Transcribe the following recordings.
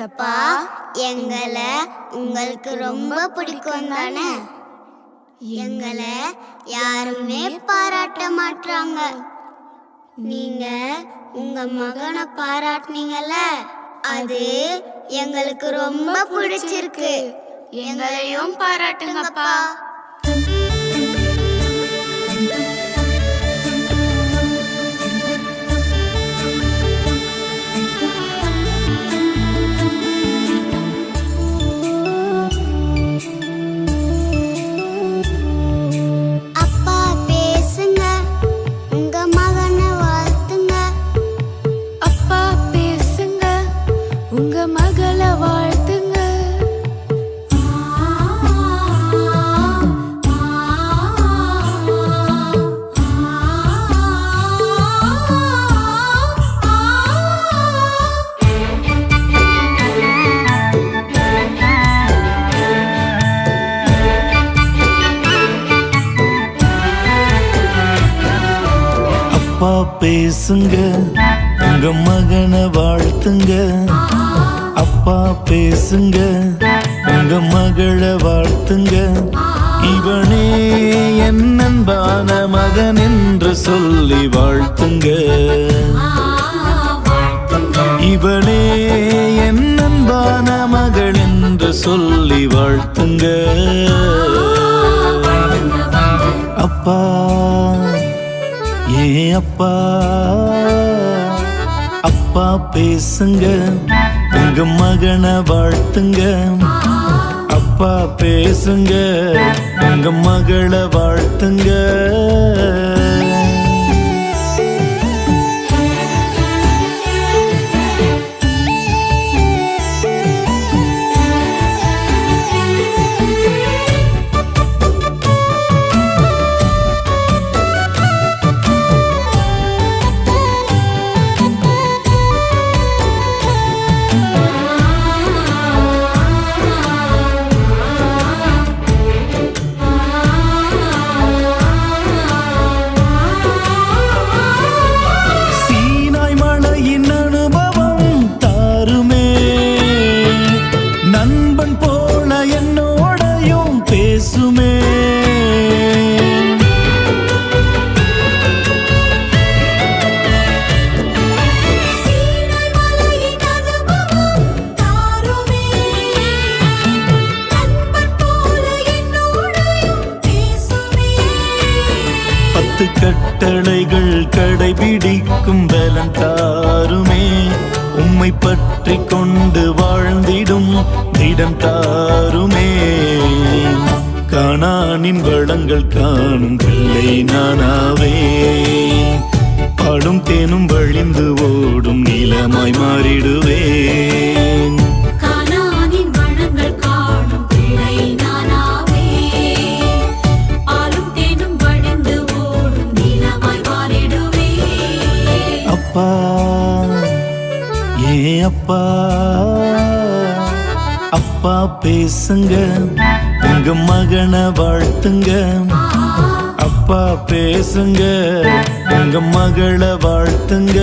அப்பா எங்களை உங்களுக்கு ரொம்ப பிடிக்கும் தானே? எங்களை யாருமே பாராட்ட மாட்டாங்க நீங்க உங்க மகனை பாராட்டினீங்கல்ல? அது எங்களுக்கு ரொம்ப பிடிச்சிருக்கு. எங்களையும் பாராட்டுங்கப்பா. பேசுங்க. உங்க மகனை வாழ்த்துங்க. அப்பா பேசுங்க. உங்க மகளை வாழ்த்துங்க. இவனே என் அன்பான மகன் என்று சொல்லி வாழ்த்துங்க. இவனே என் அன்பான மகள் என்று சொல்லி வாழ்த்துங்க. அப்பா ஏ அப்பா. அப்பா பேசுங்க. உங்க மகனை வாழ்த்துங்க. அப்பா பேசுங்க. உங்க மகளை வாழ்த்துங்க. கட்டளைகள் கடைபிடிக்கும் பலன் தாருமே. உம்மை பற்றி கொண்டு வாழ்ந்திடும் திடம் தாருமே. காணானின் வளங்கள் காணும் பிள்ளை நானாவே. பாடும் தேனும் வழிந்து ஓடும் நீளமாய் மாறிடுவேன் அப்பா ஏ அப்பா. அப்பா பேசுங்க உங்க மகனை வாழ்த்துங்க. அப்பா பேசுங்க உங்க மகளை வாழ்த்துங்க.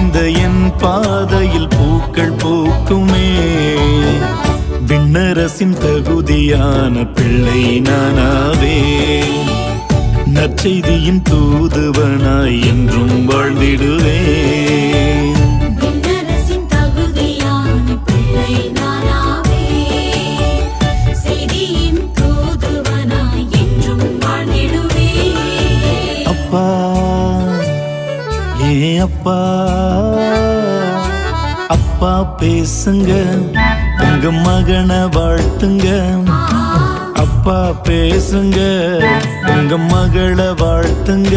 இந்த என் பாதையில் பூக்கள் பூக்குமே. விண்ணரசின் தகுதியான பிள்ளை நானாவே. நற்செய்தியின் தூதுவனாய் என்றும் வாழ்ந்திடுவேன் ஏ அப்பா. அப்பா பேசுங்க. உங்க மகனை வாழ்த்துங்க. அப்பா பேசுங்க. உங்க மகளை வாழ்த்துங்க.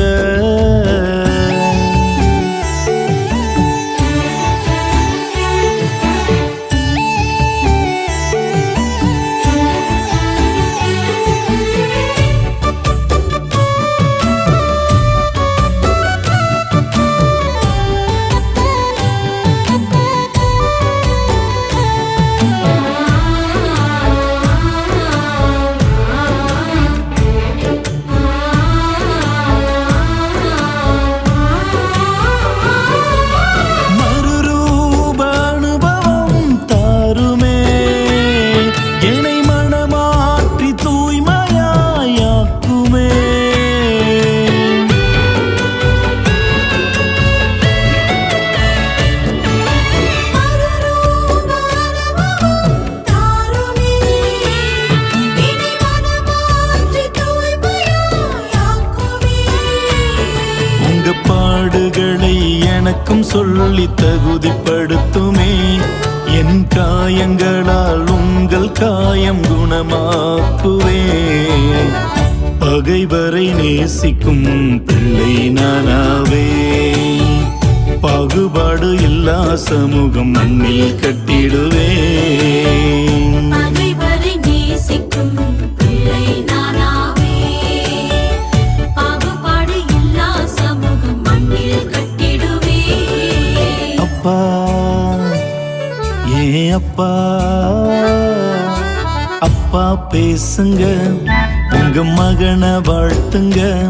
எனக்கும் சொல்லி தகுதிப்படுத்துமே. என் காயங்களால் உங்கள் காயம் குணமாக்குவே. பகைவரை நேசிக்கும் பிள்ளை நானாவே. பாகுபாடு இல்லா சமூகம் மண்ணில் கட்டிடுவேன் அப்பா. அப்பா பேசுங்க. உங்க மகனை வாழ்த்துங்க.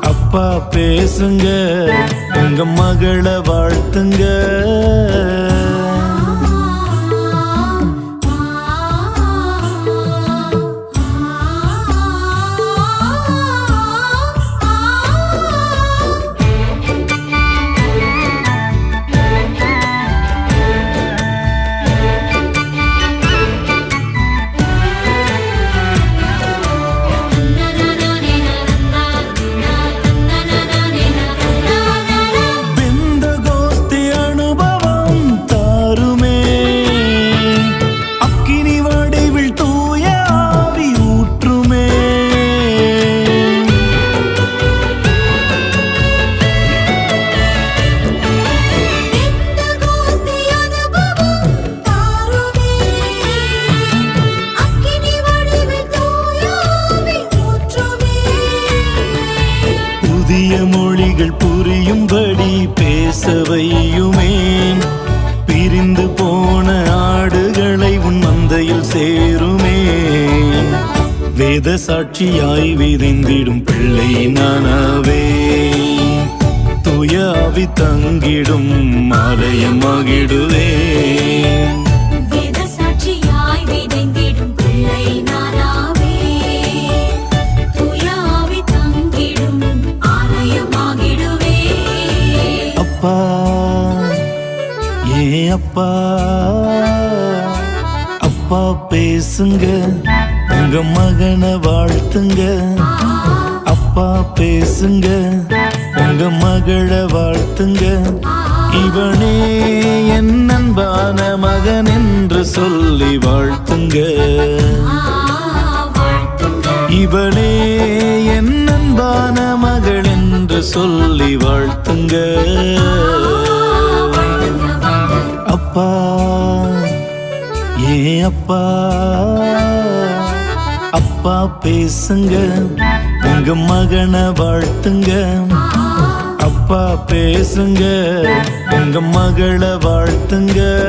அப்பா பேசுங்க. உங்க மகளை வாழ்த்துங்க. சேருமே. வேத சாட்சியாய் விதைந்திடும் பிள்ளை நானாவே. துயாவி தங்கிடும் ஆலயமாகிடுவே அப்பா ஏ அப்பா. பேசுங்க. உங்க மகனை வாழ்த்துங்க. அப்பா பேசுங்க. உங்க மகளை வாழ்த்துங்க. இவனே என் அன்பான மகன் என்று சொல்லி வாழ்த்துங்க. இவனே என் அன்பான மகள் என்று சொல்லி வாழ்த்துங்க. அப்பா அப்பா. அப்பா பேசுங்க. உங்க மகனை வாழ்த்துங்க. அப்பா பேசுங்க. உங்க மகளை வாழ்த்துங்க.